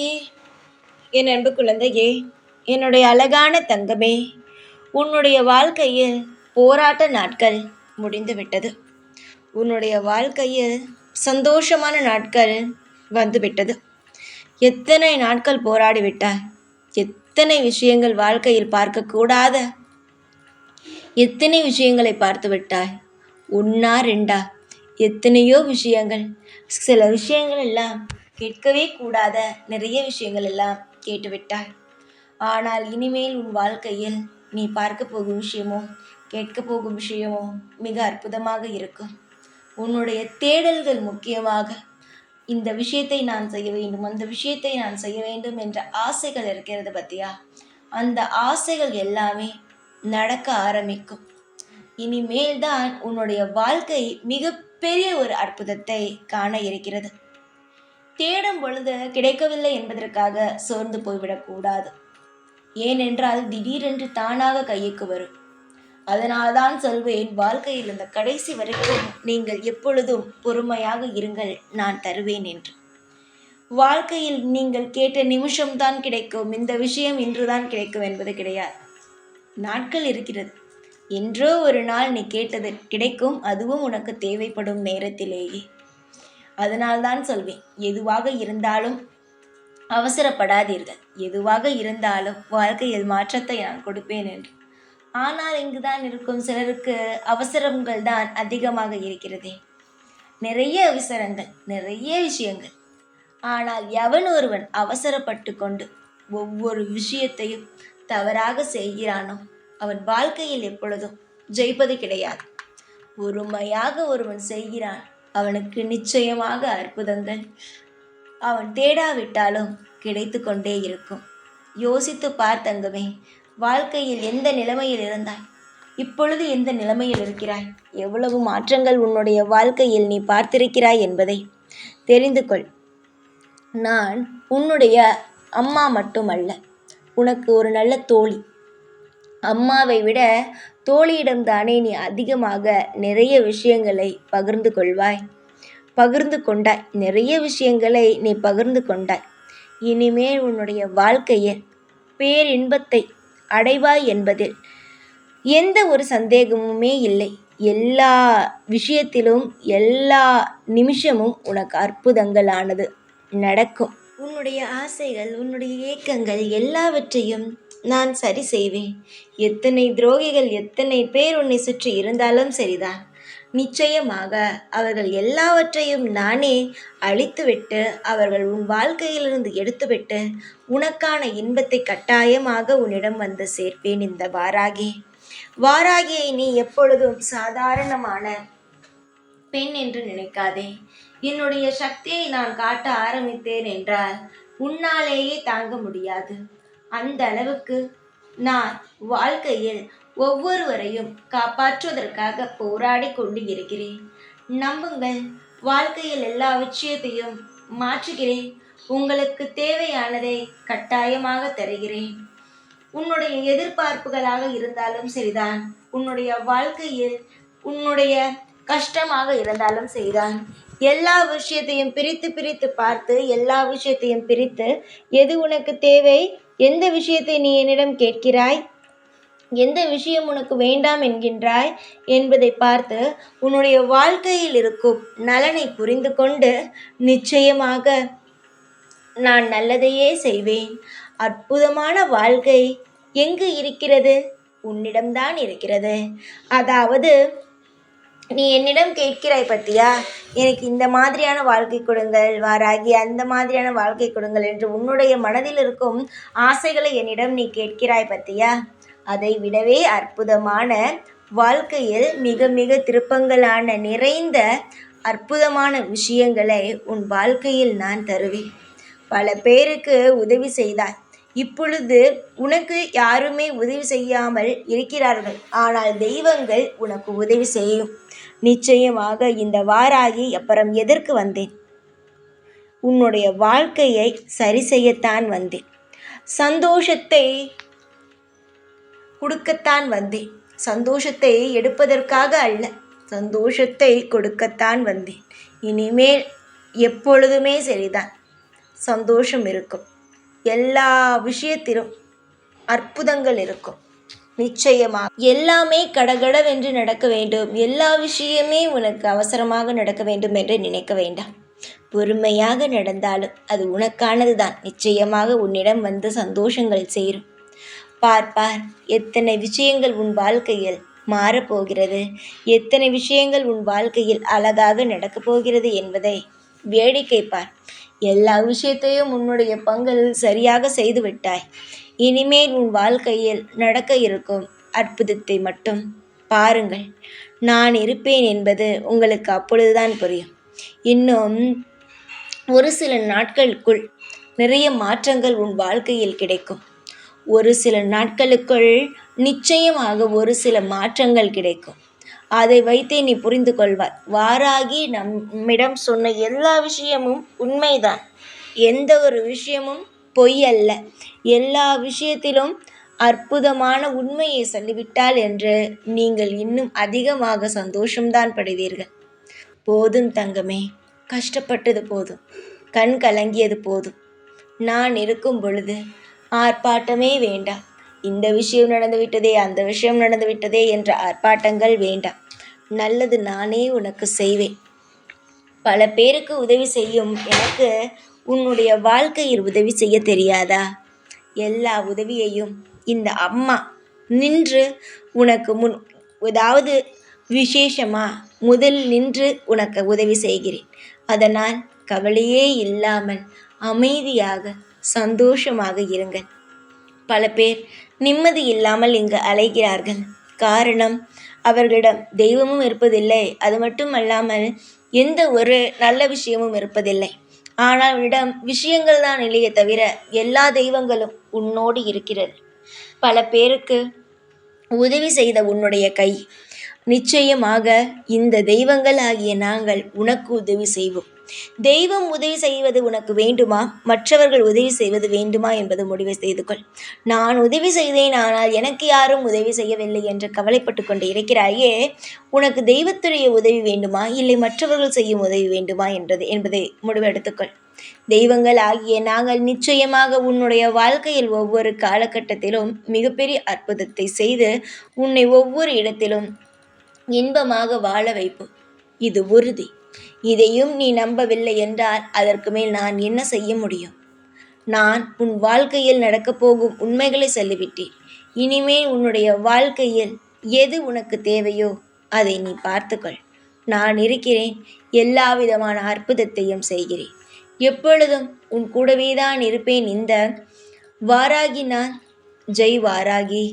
வாராகி என் அன்பு குழந்தையே என்னுடைய அழகான தங்கமே உன்னுடைய வாழ்க்கையில் போராட்ட நாட்கள் முடிந்துவிட்டது உன்னுடைய வாழ்க்கையில் சந்தோஷமான நாட்கள் வந்துவிட்டது எத்தனை நாட்கள் போராடி விட்டாய்? எத்தனை விஷயங்கள் வாழ்க்கையில் பார்க்கக்கூடாத? எத்தனை விஷயங்களை பார்த்து விட்டாய்? ஒன்றா ரெண்டா? எத்தனையோ விஷயங்கள் சில விஷயங்கள் எல்லாம் கேட்கவே கூடாத நிறைய விஷயங்கள் எல்லாம் கேட்டுவிட்டாய் ஆனால் இனிமேல் உன் வாழ்க்கையில் நீ பார்க்க போகும் விஷயமோ கேட்க போகும் விஷயமோ மிக அற்புதமாக இருக்கும். உன்னுடைய தேடல்கள் முக்கியமாக. இந்த விஷயத்தை நான் செய்ய வேண்டும் அந்த விஷயத்தை நான் செய்ய வேண்டும் என்ற ஆசைகள் இருக்கிறது பத்தியா? அந்த ஆசைகள் எல்லாமே நடக்க ஆரம்பிக்கும். இனிமேல் தான் உன்னுடைய வாழ்க்கை மிகப்பெரிய ஒரு அற்புதத்தை காண இருக்கிறது. தேடும் பொழுது கிடைக்கவில்லை என்பதற்காக சோர்ந்து போய்விடக்கூடாது ஏனென்றால் திடீரென்று தானாக கையுக்கு வரும். அதனால்தான் சொல்வேன் வாழ்க்கையில் இந்த கடைசி வரைக்கும் நீங்கள் எப்பொழுதும் பொறுமையாக இருங்கள் நான் தருவேன் என்று. வாழ்க்கையில் நீங்கள் கேட்ட நிமிஷம்தான் கிடைக்கும் இந்த விஷயம் இன்றுதான் கிடைக்கும் என்பது கிடையாது. நாட்கள் இருக்கிறது. என்றோ ஒரு நாள் நீ கேட்டது கிடைக்கும் அதுவும் உனக்கு தேவைப்படும் நேரத்திலேயே. அதனால்தான் சொல்வேன் எதுவாக இருந்தாலும் அவசரப்படாதீர்கள். எதுவாக இருந்தாலும் வாழ்க்கையில் மாற்றத்தை நான் கொடுப்பேன் என்று. ஆனால் இங்குதான் இருக்கும் சிலருக்கு அவசரங்கள் தான் அதிகமாக இருக்கிறதே. நிறைய அவசரங்கள் நிறைய விஷயங்கள். ஆனால் எவன் ஒருவன் அவசரப்பட்டு கொண்டு ஒவ்வொரு விஷயத்தையும் தவறாக செய்கிறானோ அவன் வாழ்க்கையில் எப்பொழுதும் ஜெயிப்பது கிடையாது. பொறுமையாக ஒருவன் செய்கிறான் அவனுக்கு நிச்சயமாக அற்புதங்கள். அவன் தேடாவிட்டாலும் கிடைத்து கொண்டே இருக்கும். யோசித்து பார்த்தங்கமே வாழ்க்கையில் எந்த நிலைமையில் இருந்தாய்? இப்பொழுது எந்த நிலைமையில் இருக்கிறாய்? எவ்வளவு மாற்றங்கள் உன்னுடைய வாழ்க்கையில் நீ பார்த்திருக்கிறாய் என்பதை தெரிந்து கொள். நான் உன்னுடைய அம்மா மட்டுமல்ல உனக்கு ஒரு நல்ல தோழி. அம்மாவை விட தோழியிடம்தானே நீ அதிகமாக நிறைய விஷயங்களை பகிர்ந்து கொள்வாய்? பகிர்ந்து கொண்டாய். நிறைய விஷயங்களை நீ பகிர்ந்து கொண்டாய். இனிமேல் உன்னுடைய வாழ்க்கையில் பேரின்பத்தை அடைவாய் என்பதில் எந்த ஒரு சந்தேகமுமே இல்லை. எல்லா விஷயத்திலும் எல்லா நிமிஷமும் உனக்கு அற்புதங்களானது நடக்கும். உன்னுடைய ஆசைகள் உன்னுடைய ஏக்கங்கள் எல்லாவற்றையும் நான் சரி செய்வேன். எத்தனை துரோகிகள் எத்தனை பேர் உன்னை சுற்றி இருந்தாலும் சரிதான். நிச்சயமாக அவர்கள் எல்லாவற்றையும் நானே அழித்துவிட்டு அவர்கள் உன் வாழ்க்கையிலிருந்து எடுத்துவிட்டு உனக்கான இன்பத்தை கட்டாயமாக உன்னிடம் வந்து சேர்ப்பேன் இந்த வாராகி. வாராகியை நீ எப்பொழுதும் சாதாரணமான பெண் என்று நினைக்காதே. என்னுடைய சக்தியை நான் காட்ட ஆரம்பித்தேன் என்றால் உன்னாலேயே தாங்க முடியாது. அந்த அளவுக்கு நான் வாழ்க்கையில் ஒவ்வொருவரையும் காப்பாற்றுவதற்காக போராடி கொண்டு இருக்கிறேன் நம்புங்கள் வாழ்க்கையில் எல்லா விஷயத்தையும் மாற்றுகிறேன். உங்களுக்கு தேவையானதை கட்டாயமாக தருகிறேன். உன்னுடைய எதிர்பார்ப்புகளாக இருந்தாலும் சரிதான். உன்னுடைய வாழ்க்கையில் உன்னுடைய கஷ்டமாக இருந்தாலும் சரிதான். எல்லா விஷயத்தையும் பிரித்து பிரித்து பார்த்து எல்லா விஷயத்தையும் பிரித்து எது உனக்கு தேவை எந்த விஷயத்தை நீ என்னிடம் கேட்கிறாய்? எந்த விஷயம் உனக்கு வேண்டாம் என்கின்றாய்? என்பதை பார்த்து உன்னுடைய வாழ்க்கையில் இருக்கும் நலனை புரிந்து கொண்டு நிச்சயமாக நான் நல்லதையே செய்வேன். அற்புதமான வாழ்க்கை எங்கு இருக்கிறது? உன்னிடம்தான் இருக்கிறது. அதாவது நீ என்னிடம் கேட்கிறாய் பத்தியா? எனக்கு இந்த மாதிரியான வாழ்க்கை கொடுங்கள் வாராகி அந்த மாதிரியான வாழ்க்கை கொடுங்கள் என்று உன்னுடைய மனதில் இருக்கும் ஆசைகளை என்னிடம் நீ கேட்கிறாய் பத்தியா? அதை விடவே அற்புதமான வாழ்க்கையில் மிக மிக திருப்பங்களான நிறைந்த அற்புதமான விஷயங்களை உன் வாழ்க்கையில் நான் தருவேன். பல பேருக்கு உதவி செய்தாய். இப்பொழுது உனக்கு யாருமே உதவி செய்யாமல் இருக்கிறார்கள். ஆனால் தெய்வங்கள் உனக்கு உதவி செய்யும். நிச்சயமாக இந்த வாராகி அப்புறம் எதற்கு வந்தேன்? உன்னுடைய வாழ்க்கையை சரி செய்யத்தான் வந்தேன். சந்தோஷத்தை கொடுக்கத்தான் வந்தேன். சந்தோஷத்தை எடுப்பதற்காக அல்ல சந்தோஷத்தை கொடுக்கத்தான் வந்தேன். இனிமேல் எப்பொழுதுமே சரிதான். சந்தோஷம் இருக்கும். எல்லா விஷயத்திலும் அற்புதங்கள் இருக்கும். நிச்சயமா. எல்லாமே கடகடவென்று நடக்க வேண்டும். எல்லா விஷயமே உனக்கு அவசரமாக நடக்க வேண்டும் என்று நினைக்க வேண்டாம். பொறுமையாக நடந்தாலும் அது உனக்கானது தான் நிச்சயமாக உன்னிடம் வந்து சந்தோஷங்கள் சேரும். பார்ப்பார் எத்தனை விஷயங்கள் உன் வாழ்க்கையில் மாறப்போகிறது? எத்தனை விஷயங்கள் உன் வாழ்க்கையில் அழகாக நடக்கப் போகிறது என்பதை வேடிக்கை பார். எல்லா விஷயத்தையும் உன்னுடைய பங்கில் சரியாக செய்து விட்டாய் இனிமேல் உன் வாழ்க்கையில் நடக்க இருக்கும் அற்புதத்தை மட்டும் பாருங்கள். நான் இருப்பேன் என்பது உங்களுக்கு அப்பொழுதுதான் புரியும். இன்னும் ஒரு சில நாட்களுக்குள் நிறைய மாற்றங்கள் உன் வாழ்க்கையில் கிடைக்கும். ஒரு சில நாட்களுக்குள் நிச்சயமாக ஒரு சில மாற்றங்கள் கிடைக்கும். அதை வைத்தே நீ புரிந்து கொள்வாய். வாராகி நம்மிடம் சொன்ன எல்லா விஷயமும் உண்மைதான். எந்த ஒரு விஷயமும் பொய் அல்ல எல்லா விஷயத்திலும் அற்புதமான உண்மையை சொல்லிவிட்டால் என்று நீங்கள் இன்னும் அதிகமாக சந்தோஷம்தான் படுவீர்கள். போதும் தங்கமே கஷ்டப்பட்டது போதும் கண் கலங்கியது போதும். நான் இருக்கும் பொழுது ஆர்ப்பாட்டமே வேண்டாம். இந்த விஷயம் நடந்து விட்டதே அந்த விஷயம் நடந்து விட்டதே என்ற ஆர்ப்பாட்டங்கள் வேண்டாம். நல்லது நானே உனக்கு செய்வேன். பல பேருக்கு உதவி செய்யும் எனக்கு உன்னுடைய வாழ்க்கையில் உதவி செய்ய தெரியாதா? எல்லா உதவியையும் இந்த அம்மா நின்று உனக்கு முன் ஏதாவது விசேஷமா முதல் நின்று உனக்கு உதவி செய்கிறேன். அதனால் கவலையே இல்லாமல் அமைதியாக சந்தோஷமாக இருங்கள். பல பேர் நிம்மதி இல்லாமல் இங்கு அலைகிறார்கள். காரணம் அவர்களிடம் தெய்வமும் இருப்பதில்லை. அது மட்டும் அல்லாமல் எந்த ஒரு நல்ல விஷயமும் இருப்பதில்லை. ஆனால் அவனிடம் விஷயங்கள் தான் இல்லையே தவிர எல்லா தெய்வங்களும் உன்னோடு இருக்கிறது. பல பேருக்கு உதவி செய்த உன்னுடைய கை. நிச்சயமாக இந்த தெய்வங்கள் ஆகிய நாங்கள் உனக்கு உதவி செய்வோம். தெய்வம் உதவி செய்வது உனக்கு வேண்டுமா? மற்றவர்கள் உதவி செய்வது வேண்டுமா என்பது முடிவை செய்து கொள். நான் உதவி செய்தேன் ஆனால் எனக்கு யாரும் உதவி செய்யவில்லை என்று கவலைப்பட்டு கொண்டு இருக்கிறாயே உனக்கு தெய்வத்துடைய உதவி வேண்டுமா? இல்லை மற்றவர்கள் செய்யும் உதவி வேண்டுமா என்றது என்பதை முடிவெடுத்துக்கொள் தெய்வங்கள் ஆகிய நாங்கள் நிச்சயமாக உன்னுடைய வாழ்க்கையில் ஒவ்வொரு காலகட்டத்திலும் மிகப்பெரிய அற்புதத்தை செய்து உன்னை ஒவ்வொரு இடத்திலும் இன்பமாக வாழ வைப்போம். இது உறுதி. இதையும் நீ நம்பவில்லை என்றால் அதற்கு மேல் நான் என்ன செய்ய முடியும்? நான் உன் வாழ்க்கையில் நடக்கப் போகும் உண்மைகளை சொல்லிவிட்டேன். இனிமேல் உன்னுடைய வாழ்க்கையில் எது உனக்கு தேவையோ அதை நீ பார்த்துக்கொள். நான் இருக்கிறேன் எல்லா விதமான அற்புதத்தையும் செய்கிறேன். எப்பொழுதும் உன் கூடவே தான் இருப்பேன் இந்த வாராகி நான். ஜெய் வாராகி.